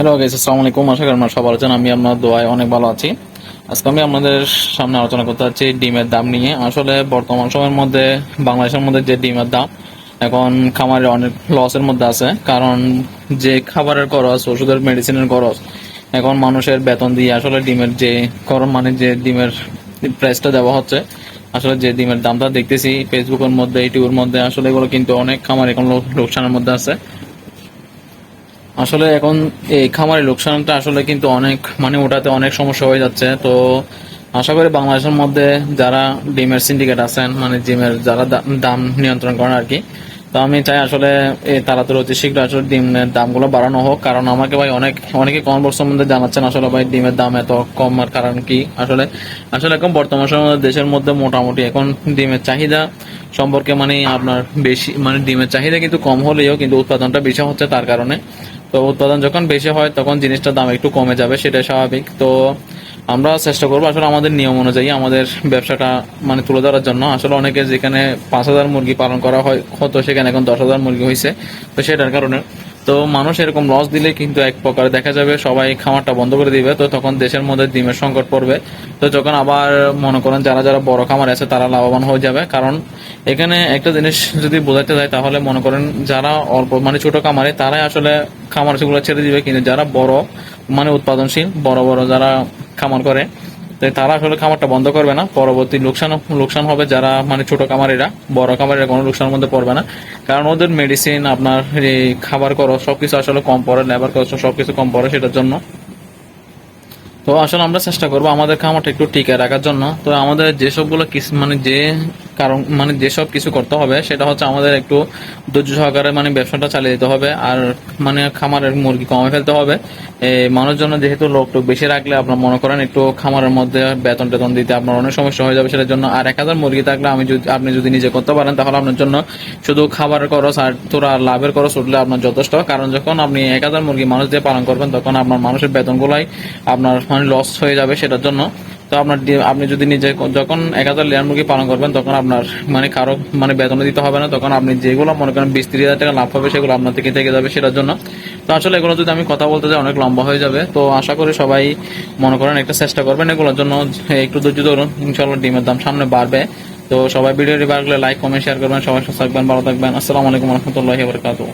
Hello guys আসসালামু আলাইকুম আশা করি আপনারা সবার আছেন। আমি আপনার দোয়ায় অনেক ভালো আছি। আজকে আমি আপনাদের সামনে আলোচনা করতে যাচ্ছি ডিমের দাম নিয়ে। আসলে বর্তমান সময়ের মধ্যে, বাংলাদেশের মধ্যে যে ডিমের দাম, এখন খামারে অনেক লসের মধ্যে আছে। কারণ যে খাবারের খরচ, ওষুধের মেডিসিনের খরচ, এখন মানুষের বেতন দিয়ে আসলে ডিমের যে খরচ মানে যে ডিমের প্রাইসটা দেওয়া হচ্ছে, আসলে যে ডিমের দামটা দেখতেছি ফেসবুকের মধ্যে ইউটিউবের মধ্যে, আসলে এগুলো কিন্তু অনেক খামার এখন লোকসানের মধ্যে আছে। আসলে এখন এই খামারের লোকসানটা আসলে কিন্তু অনেক মানে ওটাতে অনেক সমস্যা হয়ে যাচ্ছে। তো আশা করি বাংলাদেশের মধ্যে যারা ডিমের সিন্ডিকেট আছেন মানে ডিমের যারা দাম নিয়ন্ত্রণ করেন আর কি, তো আমি চাই আসলে এই তাড়াতাড়ি অতি শীঘ্র আসলে ডিমের দামগুলো বাড়ানো হোক। কারণ আমাকে ভাই অনেক, অনেকে কনভার্স সম্বন্ধে জানাচ্ছেন আসলে ভাই ডিমের দাম এত কমার কারণ কি আসলে আসলে এখন বর্তমান সময়ে দেশের মধ্যে মোটামুটি এখন ডিমের চাহিদা সম্পর্কে মানে আপনার বেশি মানে ডিমের চাহিদা কিন্তু কম হলেও কিন্তু উৎপাদনটা বেশি হচ্ছে তার কারণে। তো উৎপাদন যখন বেশি হয়, তখন জিনিসটার দাম একটু কমে যাবে সেটা স্বাভাবিক। তো আমরা চেষ্টা করব আসলে আমাদের নিয়ম অনুযায়ী আমাদের ব্যবসাটা মানে তুলে ধরার জন্য। আসলে অনেকে যেখানে পাঁচ হাজার মুরগি পালন করা হয় হতো সেখানে এখন দশ হাজার মুরগি হয়েছে তো সেটার কারণে তো মানুষ এরকম লস দিলে কিন্তু এক প্রকার দেখা যাবে, সবাই খামারটা বন্ধ করে দিবে। তো তখন দেশের মধ্যে ডিমের সংকট পড়বে। তো যখন আবার মনে করেন যারা যারা বড় খামার আছে, তারা লাভবান হয়ে যাবে। কারণ এখানে একটা জিনিস যদি বোঝাতে যায় তাহলে মনে করেন যারা অল্প মানে ছোট খামারে, তারাই আসলে খামার সেগুলো ছেড়ে দিবে। কিন্তু যারা বড় মানে উৎপাদনশীল, বড় বড় যারা খামার করে তারা আসলে খামারটা বন্ধ করবে না। পরবর্তী লোকসান লোকসান হবে যারা মানে ছোট খামারেরা, বড় খামারেরা কোনো লোকসানের মধ্যে পড়বে না। কারণ ওদের মেডিসিন আপনার এই খাবার খরচ, সবকিছু আসলে কম পড়ে লেবার খরচ, সবকিছু কম পড়ে সেটার জন্য। তো আসলে আমরা চেষ্টা করব আমাদের খামারটা একটু টিকে রাখার জন্য। তো আমাদের যেসবগুলো মানে যে কারণ মানে যেসব কিছু করতে হবে, সেটা হচ্ছে আমাদের একটু ধৈর্য সহকারে মানে ব্যবসাটা চালিয়ে যেতে হবে আর মানে খামারের মুরগি কমে ফেলতে হবে। এই মানুষজন যেহেতু লোক টোক বেশি রাখলে আপনার মনে করেন একটু খামারের মধ্যে বেতন টেতন দিতে আপনার অনেক সমস্যা হয়ে যাবে, সেটার জন্য আর এক হাজার মুরগি থাকলে আমি যদি, আপনি যদি নিজে করতে পারেন, তাহলে আপনার জন্য শুধু খাবারের খরচ আর তোরা লাভের খরচ উঠলে আপনার যথেষ্ট। কারণ যখন আপনি এক হাজার মুরগি মানুষ দিয়ে পালন করবেন, তখন আপনার মানুষের বেতনগুলাই আপনার মানে লস হয়ে যাবে সেটার জন্য। তো আপনার আপনি যদি নিজে যখন এক হাজার লেয়ার মুরগি পালন করবেন, তখন আপনার মানে কারও মানে বেতন দিতে হবে না, তখন আপনি যেগুলো মনে করেন বিশ ত্রিশ হাজার টাকা লাভ হবে, সেগুলো আপনার থেকে থেকে যাবে সেটার জন্য। তো আসলে এগুলো যদি আমি কথা বলতে যাই, অনেক লম্বা হয়ে যাবে। তো আশা করি সবাই মনে করেন একটা চেষ্টা করবেন এগুলোর জন্য। একটু ধৈর্য ধরুন ইনশাল্লাহ ডিমের দাম সামনে বাড়বে। তো সবাই ভিডিওটি বাড়লে লাইক কমেন্ট শেয়ার করবেন, সবাই সুস্থ থাকবেন, ভালো থাকবেন। আসসালামু আলাইকুম রহমতুল্লাহি বরকাতুহ।